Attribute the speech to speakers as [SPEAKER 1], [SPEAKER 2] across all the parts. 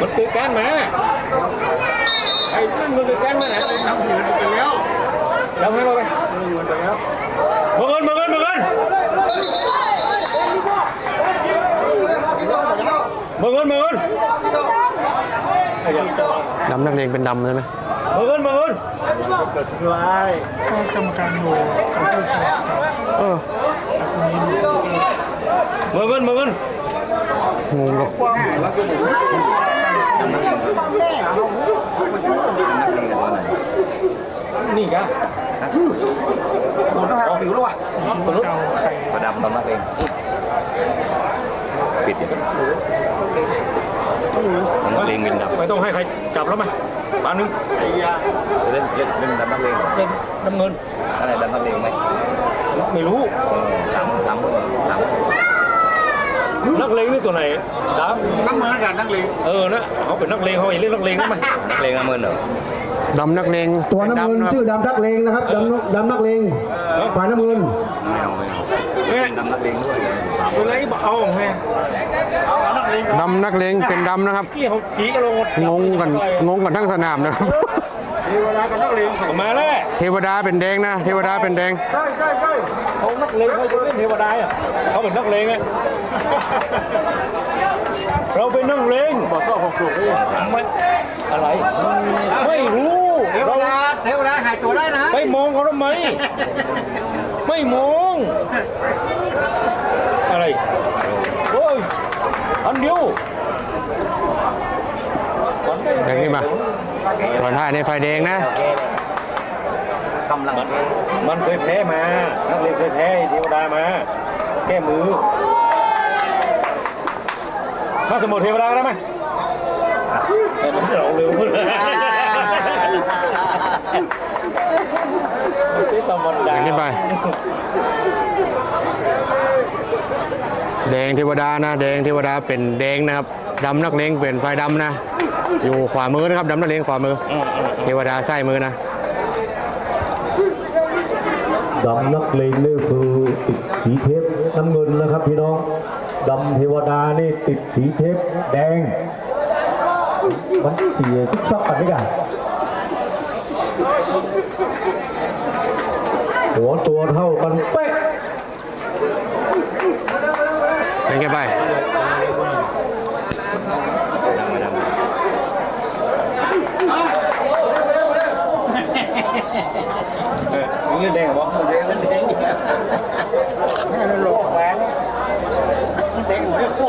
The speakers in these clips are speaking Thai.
[SPEAKER 1] มันตื่นการมาไอ้นั่นมันตื่นการมาไหน
[SPEAKER 2] ทำอยู่ไปแล้ว
[SPEAKER 1] จำให้มาไป
[SPEAKER 2] อยู่ไปแล้ว
[SPEAKER 1] มาเงินมาเงินมาเงินมาเงินมาเงิน
[SPEAKER 3] ดำนักเลงเป็นดำใช่ไหม
[SPEAKER 1] มาเงินมาเงิน
[SPEAKER 2] เกิดขึ้นไว้
[SPEAKER 4] ก็กรรมการดูการตรวจสอบกับ
[SPEAKER 3] เออ
[SPEAKER 1] มาเงินมาเงิน
[SPEAKER 3] งงกับ
[SPEAKER 1] นี่กัน
[SPEAKER 2] โดนต้องหาผิวแล้ววะ
[SPEAKER 1] คนนู้น
[SPEAKER 4] เจ้าไข่
[SPEAKER 5] ประดับตอนนักเองปิดอยู่มันนักเลงเป็นดับ
[SPEAKER 1] ไม่ต้องให้ใครจับแล้วไหมปานนึง
[SPEAKER 2] ไอ้ยา
[SPEAKER 5] เล่นเล่นเล่นดับนักเลง
[SPEAKER 1] เล่นน้ำเงิน
[SPEAKER 5] อะไรดับนักเลงไหม
[SPEAKER 1] ไม่รู้
[SPEAKER 5] เออหลังหลังหลัง
[SPEAKER 1] นั กเลงนี่ตัวไหนดา
[SPEAKER 2] นั่งเหมือนกันนั่งลิง
[SPEAKER 1] เออนะเขาเป็นนักเลงเขาอย่าเล่นนักเลงนะมัน
[SPEAKER 5] นักเลงน้ำเงินเหรอ
[SPEAKER 3] ดำนักเลง
[SPEAKER 6] ตัวน้ำเงิน
[SPEAKER 3] เป็
[SPEAKER 6] ชื่อดำนักเลงนะครับดำดำนักเลงฝ่ายน้ำเงิน
[SPEAKER 5] ไม่เอาไม่เอา
[SPEAKER 1] แม่
[SPEAKER 5] เป็นดับนักเลงด้วย
[SPEAKER 1] ตัวไหนเอาแม่
[SPEAKER 2] เอานั่งลิง
[SPEAKER 3] ดำนักเลงเป็นดำนะครับ
[SPEAKER 1] ที่เขาจีกันลง
[SPEAKER 3] งงกันงงกันทั้งสนามนะครับ
[SPEAKER 2] เทวดากับนักลิง
[SPEAKER 1] ออกมาแล้ว
[SPEAKER 3] เทวดาเป็นแดงนะ เทวดาเป็นแดง
[SPEAKER 2] ใช่ใช่ใช่
[SPEAKER 1] เขานักเลงเขาจะเล่นเทวดาอะเขาเป็นนักเลงไงเราเป็นนักเลง
[SPEAKER 2] บอกซ่อหกสุก
[SPEAKER 1] ไม่อะไรไม่รู้
[SPEAKER 2] เทว
[SPEAKER 1] เรา
[SPEAKER 2] ดาเทวดาหายตัวได้นะ
[SPEAKER 1] ไม่มองเขาทำไมไม่มองอะไรโอ้ยอันเดียว
[SPEAKER 3] แดงนี่มาก่อนท้ายในไฟแดงนะ
[SPEAKER 5] กำลัง
[SPEAKER 1] มันมันเคยแพ้มานักเลงเคยแพ้เทวดามาแก้มือถ้าสมมติเทวดาได้ไหมเอ้ยมันเราเร็วเลยไม่ธรรมดา
[SPEAKER 3] แดงขึ้นไปแดงเทวดานะ แดงเทวดาเป็นแดงนะครับดำนักเลงเป็นไฟดำนะ อยู่ขวามือนะครับดำนักเลงขวามือเทวดาใส่มือนะ
[SPEAKER 7] ดำนักเลงนี่คือติดสีเทปน้ำเงินนะครับพี่น้องดำเทวดานี่ติดสีเทปแดงมันเสียทุกช็อกกันไหมกันหัวตัวเท่ากันเป๊ะ
[SPEAKER 3] เป็นไงไป
[SPEAKER 1] เออมีเงินแดงเหรอ
[SPEAKER 2] แดงแดงแม่หลอกแหวนแดงหัวคู่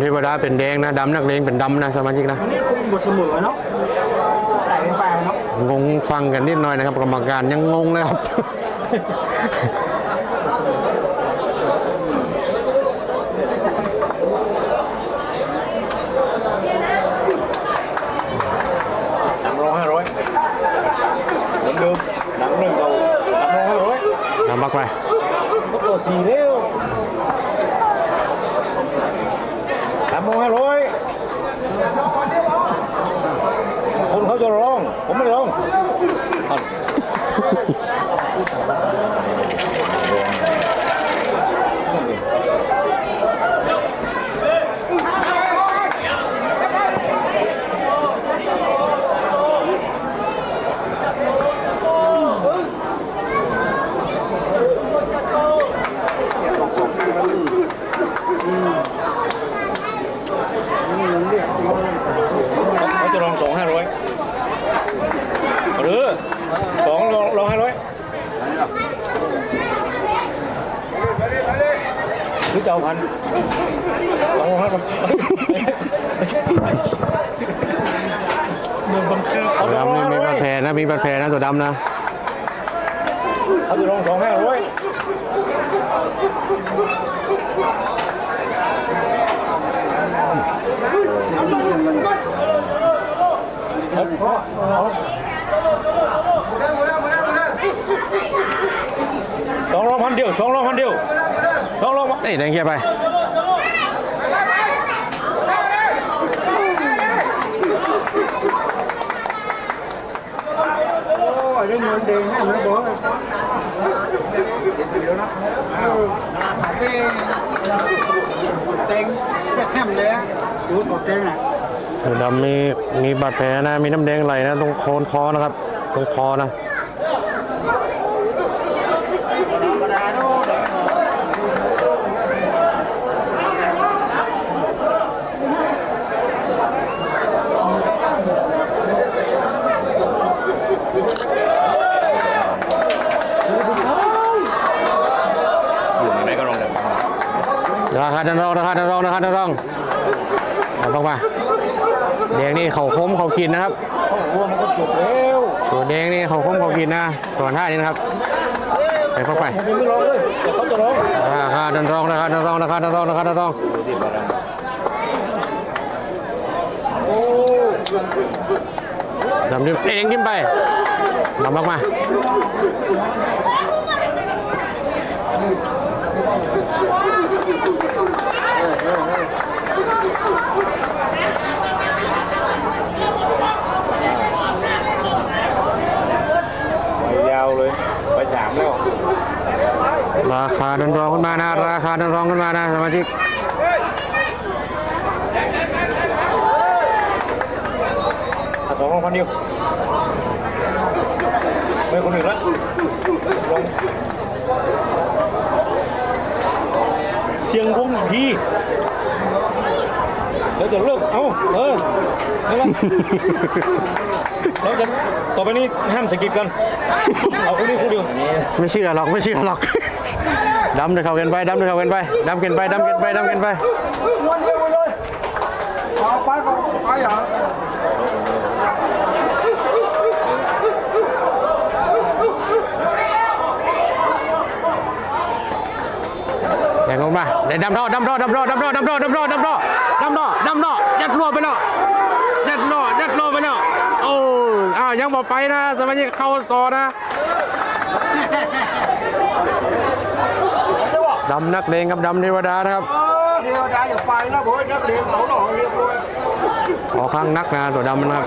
[SPEAKER 2] เนี่ยเล็กหลอก
[SPEAKER 3] ดำเทวดาเป็นแดงนะดำนักเลงเป็นดำนะสมาชิกนะ
[SPEAKER 2] อันนี้คุณบทเสมอเนาะแต่งไปเนาะ
[SPEAKER 3] งงฟังกันนิดหน่อยนะครับกรรมการยังงงนะครับ
[SPEAKER 1] สามร้อยห้าร้อยเหมือนเดิมหนังเรื่องเก่าสามร้อยห้าร้อย
[SPEAKER 3] นำบักไป
[SPEAKER 1] ก็ตัวสี่เร็วสามร้อยห้าร้อยคนเขาจะร้อง ผมไม่ร้องอะ เขาจะลองสองห้าร้อย หรือสองลองลองห้าร้อยหรือจะเอาพันสองห้าร้อยไม่ใช่เมืองบังคับเอา
[SPEAKER 3] ตัว
[SPEAKER 1] สอง
[SPEAKER 3] ดำนี่
[SPEAKER 1] ห้า
[SPEAKER 3] มี
[SPEAKER 1] ร้อบา
[SPEAKER 3] ยดแผลนะมีบาดแผลนะตัวดำนะ
[SPEAKER 1] เขาจะลองสองห้าร้อย สองร้อยพันเดียวสองร้อยพันเดียว
[SPEAKER 3] เอ้ยแดงเคลียร์ไป
[SPEAKER 2] โอ้ยได้เงินเด้งแม่ไม่บอกเดี๋ยวนะเอาเด้งเต็งจะแคมเลยดูตัวเต็งน่ะ
[SPEAKER 3] เสือดำมีมีบาดแผลนะมีน้ำแดงไหลนะตรงโคนคอนะครับ ตรงคอนะ
[SPEAKER 2] นะฮะท่านร
[SPEAKER 5] องนะฮะ
[SPEAKER 3] ท่านรองนะฮะท่านรองเอาลงมาแดงนี่เขาโค้มเขากินนะครับ
[SPEAKER 1] โอ้โหมันก็จบแล้ว
[SPEAKER 3] ตัวแดงนี่เขาคมเขากินนะส่วนท่านี้นะครับไปเข้าไป
[SPEAKER 1] ไม่ร้องเลยเดี๋ยวเขาจะร้อง
[SPEAKER 3] ราดันรองราคาดันรองราคาดันรองราคาดันรองดำดิเองยิ้มไปดำมากมา
[SPEAKER 1] ไปยาวเลย ไปสามแล้ว
[SPEAKER 3] ราคาดันรองขึ้นมานะ ราคาดันรองขึ้นมานะสมาชิก
[SPEAKER 1] อะสอ งรองพันเดียวไม่คนอื่นละลงเสียงวงอีกทีแล้วจะเลิกเอ้าเออไม่ละเราจะต่อไปนี้ห้ามสะกิดกันเอาคนนี้คนเดียว
[SPEAKER 3] ไม่เชื่อหรอกไม่เชื่อหรอกดำเดือดเขาเกินไปดำเดือดเขาเกินไปดำเกินไปดำเกินไปดำเกินไป
[SPEAKER 2] วันเดียวเลยเอาไปก็ไปอะ
[SPEAKER 3] แท งลงมาเดี๋ยวดำท่อดำท่อดำท่อดำท่อดำท่อดำท่อดำท่อดำท่อดำท่อยัดรัวไปแล้วยัดรัวยัดรัวไปแล้วโอ้อ้าวยังบอกไปนะสมาชิกเข้าต่อนะดำนักเลงกับดำเทวดานะครับ
[SPEAKER 2] เออเดียวได้อย่าไปนะบอกนักเรียนเขาหน่อยเรียบร้อย
[SPEAKER 3] ขอข้างนักนะตัวดำนะครับ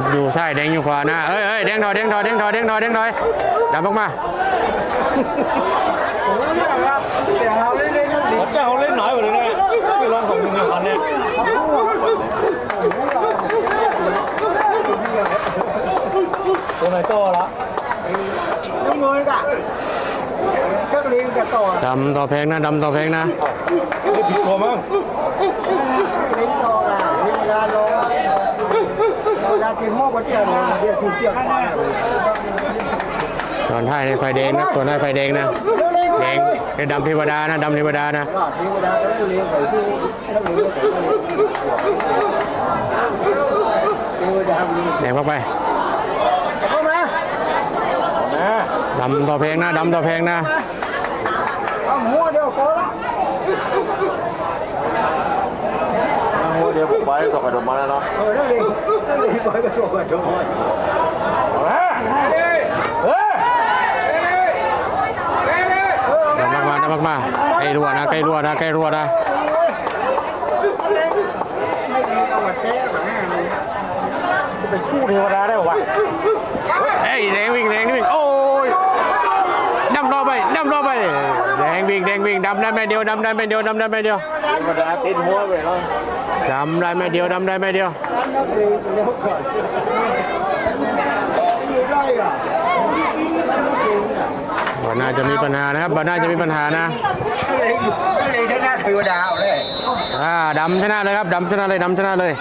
[SPEAKER 3] ำอยู่ซ้ายแดงอยู่ขวานะเอ้ยเอ้ยแดงถอยแดงถอยแดงถอยแดงถอยแดงถอยดำออกมา
[SPEAKER 2] ผมเรียกครับแต่เราเล่นเล่นนักเรียน
[SPEAKER 1] เจ้าเขาเล่นน้อยกว่าเลยนะไม่ลองของมึงอันเนี้ยตัวไหนโตละ
[SPEAKER 2] น้ำเงินกะนักเรียนกะต่อ
[SPEAKER 3] ดำต่อแพงนะดำต่อแพงนะ
[SPEAKER 1] ไม่ผิดตัวมั้ง
[SPEAKER 2] เล่นต่อละเล่นเวลาลงเวลา กินหม้อก็เจียวเลยเดี๋ยวถูกเจียวไปลย
[SPEAKER 3] ตอนท้ายในไฟแดงนะตัวท้ายไฟแดงนะแดงเป็นดำเทวดานะดำเทวดานะแดงเข้าไปดำต่อแพงนะดำต่อแพงนะ
[SPEAKER 2] หัวเดียวพอละ
[SPEAKER 5] เดี๋ยวผมไปต่อไปดมมาแล้วเนาะ
[SPEAKER 2] เออนักเรียนนักเรียนไปก็ตกกคน
[SPEAKER 1] มาเฮ้ย
[SPEAKER 3] ดำมามามามาใกล้รัวนะใกล้รัวนะใกล้รัวนะ
[SPEAKER 2] ไม่ดีเอามาเจ๊หมา
[SPEAKER 1] ไปสู้เทวดาได้วะ
[SPEAKER 3] เอ้ยแดงวิ่งแดงวิ่งโอ้ยดำรอไปดำรอไป งวิ่งแดงวิ่งดำได้ไม่เดียวดำได้ไม่เดียวดำได้ไม่เดียว
[SPEAKER 1] เทวดาติดหัวไปแล้ว
[SPEAKER 3] ดำได้ไม่เดียวดำได้ไม่เดียว
[SPEAKER 2] นักเรียนเลี้ยวก่อนอยู่ได้อะ
[SPEAKER 3] บ่น่าจะมีปัญหานะครับบ่น่าจะมีปัญหานะ
[SPEAKER 2] นักเรียนอยู่นักเรียนชนะเทวดาเอาเลย
[SPEAKER 3] ออ่าดำชนะเลยครับดำชนะเลยดำชนะเลย